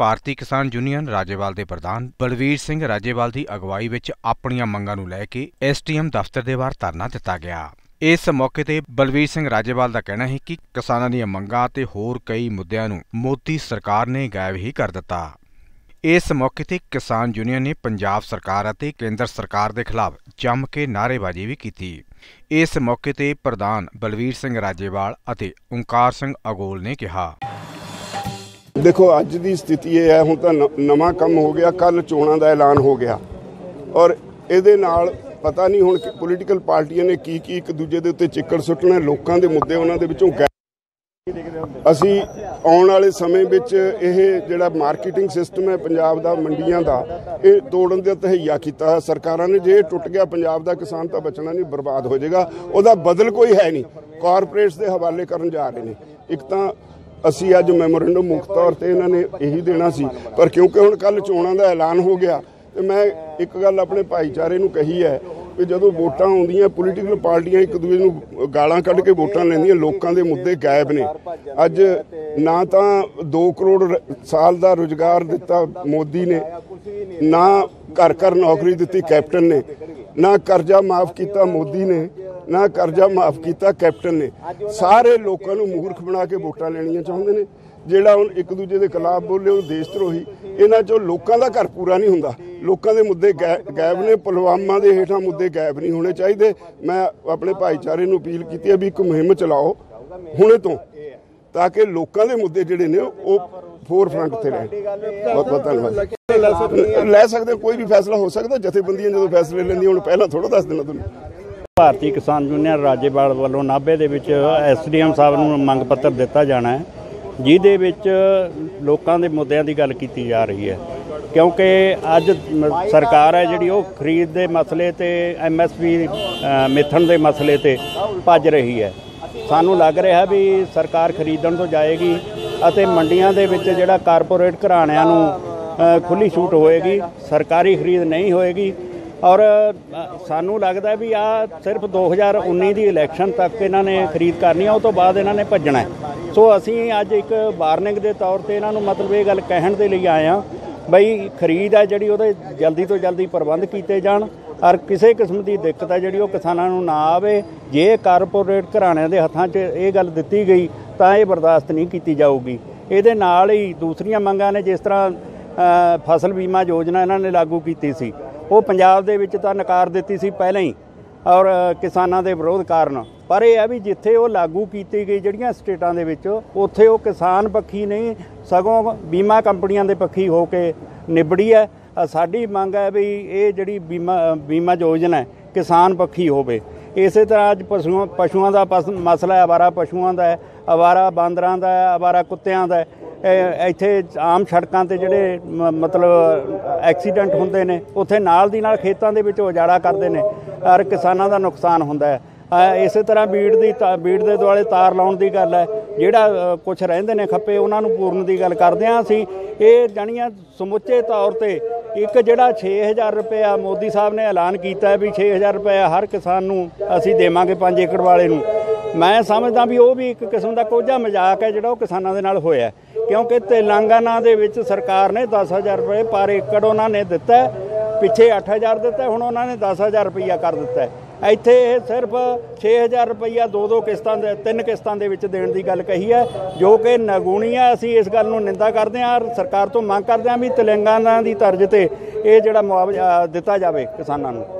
ਭਾਰਤੀ ਕਿਸਾਨ ਯੂਨੀਅਨ ਰਾਜੇਵਾਲ ਦੇ ਪ੍ਰਧਾਨ ਬਲਵੀਰ ਸਿੰਘ ਰਾਜੇਵਾਲ ਦੀ ਅਗਵਾਈ ਵਿੱਚ ਆਪਣੀਆਂ ਮੰਗਾਂ ਨੂੰ ਲੈ ਕੇ ਐਸਟੀਐਮ ਦਫ਼ਤਰ ਦੇ ਬਾਹਰ ਧਰਨਾ ਦਿੱਤਾ ਗਿਆ। ਇਸ ਮੌਕੇ ਤੇ ਬਲਵੀਰ ਸਿੰਘ ਰਾਜੇਵਾਲ ਦਾ ਕਹਿਣਾ ਹੈ ਕਿ ਕਿਸਾਨਾਂ ਦੀਆਂ ਮੰਗਾਂ ਤੇ ਹੋਰ ਕਈ ਮੁੱਦਿਆਂ ਨੂੰ ਮੋਦੀ ਸਰਕਾਰ ਨੇ ਗਾਇਬ ਹੀ ਕਰ ਦਿੱਤਾ। ਇਸ ਮੌਕੇ ਤੇ ਕਿਸਾਨ ਯੂਨੀਅਨ ਨੇ ਪੰਜਾਬ ਸਰਕਾਰ ਅਤੇ ਕੇਂਦਰ ਸਰਕਾਰ ਦੇ ਖਿਲਾਫ ਜੰਮ ਕੇ ਨਾਅਰੇਬਾਜ਼ੀ ਵੀ ਕੀਤੀ। ਇਸ ਮੌਕੇ ਤੇ ਪ੍ਰਧਾਨ ਬਲਵੀਰ ਸਿੰਘ ਰਾਜੇਵਾਲ ਅਤੇ ਓਂਕਾਰ ਸਿੰਘ ਅਗੋਲ ਨੇ ਕਿਹਾ। ਦੇਖੋ, ਅੱਜ ਦੀ ਸਥਿਤੀ ਇਹ ਹੈ, ਹੁਣ ਤਾਂ ਨ- ਨਵਾਂ ਕੰਮ ਹੋ ਗਿਆ ਕੱਲ ਚੋਣਾਂ ਦਾ ਐਲਾਨ ਹੋ ਗਿਆ। ਔਰ ਇਹਦੇ ਨਾਲ ਪਤਾ ਨਹੀਂ ਹੁਣ ਪੋਲੀਟੀਕਲ ਪਾਰਟੀਆਂ ਨੇ ਕੀ ਕੀ ਇੱਕ ਦੂਜੇ ਦੇ ਉੱਤੇ ਚਿੱਕੜ ਸੁੱਟਣਾ, ਲੋਕਾਂ ਦੇ ਮੁੱਦੇ ਉਹਨਾਂ ਦੇ ਵਿੱਚੋਂ ਗਾਇਬ ਅਸੀਂ ਆਉਣ ਵਾਲੇ ਸਮੇਂ ਵਿੱਚ ਇਹ ਜਿਹੜਾ ਮਾਰਕੀਟਿੰਗ ਸਿਸਟਮ ਹੈ ਪੰਜਾਬ ਦਾ, ਮੰਡੀਆਂ ਦਾ, ਇਹ ਤੋੜਨ ਦੇ ਤਹਈਆ ਕੀਤਾ ਸਰਕਾਰਾਂ ਨੇ ਜੇ ਟੁੱਟ ਗਿਆ, ਪੰਜਾਬ ਦਾ ਕਿਸਾਨ ਤਾਂ ਬਚਣਾ ਨਹੀਂ, ਬਰਬਾਦ ਹੋ ਜਾਏਗਾ। ਉਹਦਾ ਬਦਲ ਕੋਈ ਹੈ ਨਹੀਂ। ਕਾਰਪੋਰੇਟਸ ਦੇ ਹਵਾਲੇ ਕਰਨ ਜਾ ਰਹੇ ਨੇ। ਇੱਕ ਤਾਂ ਅਸੀਂ ਅੱਜ ਮੈਮੋਰੈਂਡਮ ਮੁੱਖ ਤੌਰ ਤੇ ਇਹਨਾਂ ਨੇ ਇਹੀ ਦੇਣਾ ਸੀ। ਪਰ ਕਿਉਂਕਿ ਹੁਣ ਕੱਲ ਚੋਣਾਂ ਦਾ ਐਲਾਨ ਹੋ ਗਿਆ, ਤੇ ਮੈਂ ਇੱਕ ਗੱਲ ਆਪਣੇ ਭਾਈਚਾਰੇ ਨੂੰ ਕਹੀ ਹੈ ਕਿ ਜਦੋਂ ਵੋਟਾਂ ਆਉਂਦੀਆਂ ਪੋਲੀਟੀਕਲ ਪਾਰਟੀਆਂ ਇੱਕ ਦੂਜੇ ਨੂੰ ਗਾਲਾਂ ਕੱਢ ਕੇ ਵੋਟਾਂ ਲੈਂਦੀਆਂ, ਲੋਕਾਂ ਦੇ ਮੁੱਦੇ ਗਾਇਬ ਨੇ। ਅੱਜ ਨਾ ਤਾਂ 2 ਕਰੋੜ ਰ- ਸਾਲ ਦਾ ਰੁਜ਼ਗਾਰ ਦਿੱਤਾ ਮੋਦੀ ਨੇ, ਨਾ ਘਰ ਘਰ ਨੌਕਰੀ ਦਿੱਤੀ ਕੈਪਟਨ ਨੇ, ਨਾ ਕਰਜ਼ਾ ਮਾਫ ਕੀਤਾ ਮੋਦੀ ਨੇ ਨਾ ਕਰਜ਼ਾ ਮਾਫ ਕੀਤਾ ਕੈਪਟਨ ਨੇ। ਸਾਰੇ ਲੋਕਾਂ ਨੂੰ ਮੂਰਖ ਬਣਾ ਕੇ ਵੋਟਾਂ ਲੈਣੀਆਂ ਚਾਹੁੰਦੇ ਨੇ। ਜਿਹੜਾ ਹੁਣ ਇੱਕ ਦੂਜੇ ਦੇ ਖਿਲਾਫ ਬੋਲੇ ਉਹ ਦੇਸ਼ ਧਰੋਹੀ। ਇਹਨਾਂ ਚੋਂ ਲੋਕਾਂ ਦਾ ਘਰ ਪੂਰਾ ਨਹੀਂ ਹੁੰਦਾ। ਲੋਕਾਂ ਦੇ ਮੁੱਦੇ ਗਾਇਬ ਨੇ ਪੁਲਵਾਮਾ ਦੇ ਹੇਠਾਂ ਮੁੱਦੇ ਗਾਇਬ ਨਹੀਂ ਹੋਣੇ ਚਾਹੀਦੇ। ਮੈਂ ਆਪਣੇ ਭਾਈਚਾਰੇ ਨੂੰ ਅਪੀਲ ਕੀਤੀ ਹੈ ਵੀ ਇੱਕ ਮੁਹਿੰਮ ਚਲਾਓ ਹੁਣੇ ਤੋਂ ਤਾਂ ਕਿ ਲੋਕਾਂ ਦੇ ਮੁੱਦੇ ਜਿਹੜੇ ਨੇ ਉਹ ਫੋਰ ਫਰੰਟ ਤੇ ਰਹਿਣ। ਬਹੁਤ ਬਹੁਤ ਧੰਨਵਾਦ। ਲੈ ਸਕਦੇ ਕੋਈ ਵੀ ਫੈਸਲਾ ਹੋ ਸਕਦਾ। ਜਥੇਬੰਦੀਆਂ ਜਦੋਂ ਫੈਸਲੇ ਲੈਂਦੀਆਂ ਹੁਣ ਪਹਿਲਾਂ ਥੋੜਾ ਦੱਸ ਦੇਣਾ ਤੁਹਾਨੂੰ। ਭਾਰਤੀ ਕਿਸਾਨ ਯੂਨੀਅਨ ਰਾਜੇਵਾਲ ਵੱਲੋਂ ਨਾਭੇ ਦੇ ਵਿੱਚ ਐਸਡੀਐਮ ਸਾਹਿਬ ਨੂੰ ਮੰਗ ਪੱਤਰ ਦਿੱਤਾ ਜਾਣਾ ਹੈ ਜਿਹਦੇ ਵਿੱਚ ਲੋਕਾਂ ਦੇ ਮੁੱਦਿਆਂ ਦੀ ਗੱਲ ਕੀਤੀ ਜਾ ਰਹੀ ਹੈ। ਕਿਉਂਕਿ ਅੱਜ ਸਰਕਾਰ ਹੈ ਜਿਹੜੀ ਉਹ ਖਰੀਦ ਦੇ ਮਸਲੇ ਤੇ ਐਮਐਸਪੀ ਮਿਥਣ ਦੇ ਮਸਲੇ ਤੇ ਭੱਜ ਰਹੀ ਹੈ। ਸਾਨੂੰ ਲੱਗ ਰਿਹਾ ਵੀ ਸਰਕਾਰ ਖਰੀਦਣ ਤੋਂ ਜਾਏਗੀ ਅਤੇ ਮੰਡੀਆਂ ਦੇ ਵਿੱਚ ਜਿਹੜਾ ਕਾਰਪੋਰੇਟ ਘਰਾਣਿਆਂ ਨੂੰ ਅ, ਖੁੱਲੀ ਛੂਟ ਹੋਏਗੀ ਸਰਕਾਰੀ ਖਰੀਦ ਨਹੀਂ ਹੋਏਗੀ ਔਰ ਸਾਨੂੰ ਲੱਗਦਾ ਵੀ ਆ ਸਿਰਫ 2019 ਦੀ ਇਲੈਕਸ਼ਨ ਤੱਕ ਇਹਨਾਂ ਨੇ ਖਰੀਦ ਕਰਨੀ ਆ, ਉਹ ਤੋਂ ਬਾਅਦ ਇਹਨਾਂ ਨੇ ਭੱਜਣਾ ਸੋ ਅਸੀਂ ਅੱਜ ਇੱਕ ਵਾਰਨਿੰਗ ਦੇ ਤੌਰ ਤੇ ਇਹਨਾਂ ਨੂੰ ਮਤਲਬ ਇਹ ਗੱਲ ਕਹਿਣ ਦੇ ਲਈ ਆਏ ਆ ਬਈ ਖਰੀਦ ਹੈ ਜਿਹੜੀ ਉਹਦੇ ਜਲਦੀ ਤੋਂ ਜਲਦੀ ਪ੍ਰਬੰਧ ਕੀਤੇ ਜਾਣ ਔਰ ਕਿਸੇ ਕਿਸਮ ਦੀ ਦਿੱਕਤ ਹੈ ਜਿਹੜੀ ਉਹ ਕਿਸਾਨਾਂ ਨੂੰ ਨਾ ਆਵੇ। ਜੇ ਕਾਰਪੋਰੇਟ ਘਰਾਣਿਆਂ ਦੇ ਹੱਥਾਂ 'ਚ ਇਹ ਗੱਲ ਦਿੱਤੀ ਗਈ ਤਾਂ ਇਹ ਬਰਦਾਸ਼ਤ ਨਹੀਂ ਕੀਤੀ ਜਾਊਗੀ। ਇਹਦੇ ਨਾਲ ਹੀ ਦੂਸਰੀਆਂ ਮੰਗਾਂ ਨੇ ਜਿਸ ਤਰ੍ਹਾਂ ਫਸਲ ਬੀਮਾ ਯੋਜਨਾ ਇਹਨਾਂ ਨੇ ਲਾਗੂ ਕੀਤੀ ਸੀ। ਉਹ ਪੰਜਾਬ ਦੇ ਵਿੱਚ ਤਾਂ ਨਕਾਰ ਦਿੱਤੀ ਸੀ ਪਹਿਲਾਂ ਹੀ ਔਰ ਕਿਸਾਨਾਂ ਦੇ ਵਿਰੋਧ ਕਾਰਨ। ਪਰ ਇਹ ਹੈ ਵੀ ਜਿੱਥੇ ਉਹ ਲਾਗੂ ਕੀਤੀ ਗਈ ਜਿਹੜੀਆਂ ਸਟੇਟਾਂ ਦੇ ਵਿੱਚ, ਉੱਥੇ ਉਹ ਕਿਸਾਨ ਪੱਖੀ ਨਹੀਂ, ਸਗੋਂ ਬੀਮਾ ਕੰਪਨੀਆਂ ਦੇ ਪੱਖੀ ਹੋ ਕੇ ਨਿਬੜੀ ਹੈ। ਸਾਡੀ ਮੰਗ ਹੈ ਵੀ ਇਹ ਜਿਹੜੀ ਬੀਮਾ ਬੀਮਾ ਯੋਜਨਾ ਕਿਸਾਨ ਪੱਖੀ ਹੋਵੇ। ਇਸੇ ਤਰ੍ਹਾਂ ਅੱਜ ਪਸ਼ੂਆਂ ਪਸ਼ੂਆਂ ਦਾ ਪਸ- ਮਸਲਾ ਹੈ ਅਵਾਰਾ ਪਸ਼ੂਆਂ ਦਾ ਹੈ ਅਵਾਰਾ ਬਾਂਦਰਾਂ ਦਾ ਹੈ ਅਵਾਰਾ ਕੁੱਤਿਆਂ ਦਾ ਹੈ। ਇੱਥੇ ਆਮ ਸੜਕਾਂ ਤੇ ਜਿਹੜੇ ਮ- ਮਤਲਬ ਐਕਸੀਡੈਂਟ ਹੁੰਦੇ ਨੇ ਉੱਥੇ ਨਾਲ ਦੀ ਨਾਲ ਖੇਤਾਂ ਦੇ ਵਿੱਚ ਉਜਾੜਾ ਕਰਦੇ ਨੇ ਔਰ ਕਿਸਾਨਾਂ ਦਾ ਨੁਕਸਾਨ ਹੁੰਦਾ ਹੈ। ਅ, ਇਸੇ ਤਰ੍ਹਾਂ ਬੀੜ ਦੀ ਤਾ- ਬੀੜ ਦੇ ਦੁਆਲੇ ਤਾਰ ਲਾਉਣ ਦੀ ਗੱਲ ਹੈ ਜਿਹੜਾ ਕੁਝ ਰਹਿੰਦੇ ਨੇ ਖੱਪੇ ਉਹਨਾਂ ਨੂੰ ਪੂਰਨ ਦੀ ਗੱਲ ਕਰਦੇ ਹਾਂ ਅਸੀਂ। ਇਹ ਜਾਣੀਆਂ ਸਮੁੱਚੇ ਤੌਰ ਤੇ ਇੱਕ ਜਿਹੜਾ 6000 ਰੁਪਇਆ ਮੋਦੀ ਸਾਹਿਬ ਨੇ ਐਲਾਨ ਕੀਤਾ ਹੈ ਵੀ 6000 ਰੁਪਇਆ ਹਰ ਕਿਸਾਨ ਨੂੰ ਅਸੀਂ ਦੇਵਾਂਗੇ 5 ਏਕੜ ਵਾਲੇ ਨੂੰ। ਮੈਂ ਸਮਝਦਾ ਵੀ ਉਹ ਵੀ ਇੱਕ ਕਿਸਮ ਦਾ ਕੋਝਾ ਮਜ਼ਾਕ ਹੈ ਜਿਹੜਾ ਉਹ ਕਿਸਾਨਾਂ ਦੇ ਨਾਲ ਹੋਇਆ ਕਿਉਂਕਿ ਤੇਲੰਗਾਨਾ ਦੇ ਵਿੱਚ ਸਰਕਾਰ ਨੇ 10000 ਰੁਪਏ ਪਰ ਏਕੜ ਉਹਨਾਂ ਨੇ ਦਿੱਤਾ ਹੈ। ਪਿੱਛੇ 8000 ਦਿੱਤਾ, ਹੁਣ ਉਹਨਾਂ ਨੇ 10000 ਰੁਪਈਆ ਕਰ ਦਿੱਤਾ ਇੱਥੇ ਇਹ ਸਿਰਫ 6000 ਰੁਪਈਆ ਦੋ ਦੋ ਕਿਸ਼ਤਾਂ ਦੇ, ਤਿੰਨ ਕਿਸ਼ਤਾਂ ਦੇ ਵਿੱਚ ਦੇਣ ਦੀ ਗੱਲ ਕਹੀ ਹੈ, ਜੋ ਕਿ ਨਗੂਣੀ ਹੈ। ਅਸੀਂ ਇਸ ਗੱਲ ਨੂੰ ਨਿੰਦਾ ਕਰਦੇ ਹਾਂ, ਔਰ ਸਰਕਾਰ ਤੋਂ ਮੰਗ ਕਰਦੇ ਹਾਂ ਵੀ ਤੇਲੰਗਾਨਾ ਦੀ ਤਰਜ਼ ਤੇ ਇਹ ਜਿਹੜਾ ਮੁਆਵਜ਼ਾ ਦਿੱਤਾ ਜਾਵੇ ਕਿਸਾਨਾਂ ਨੂੰ।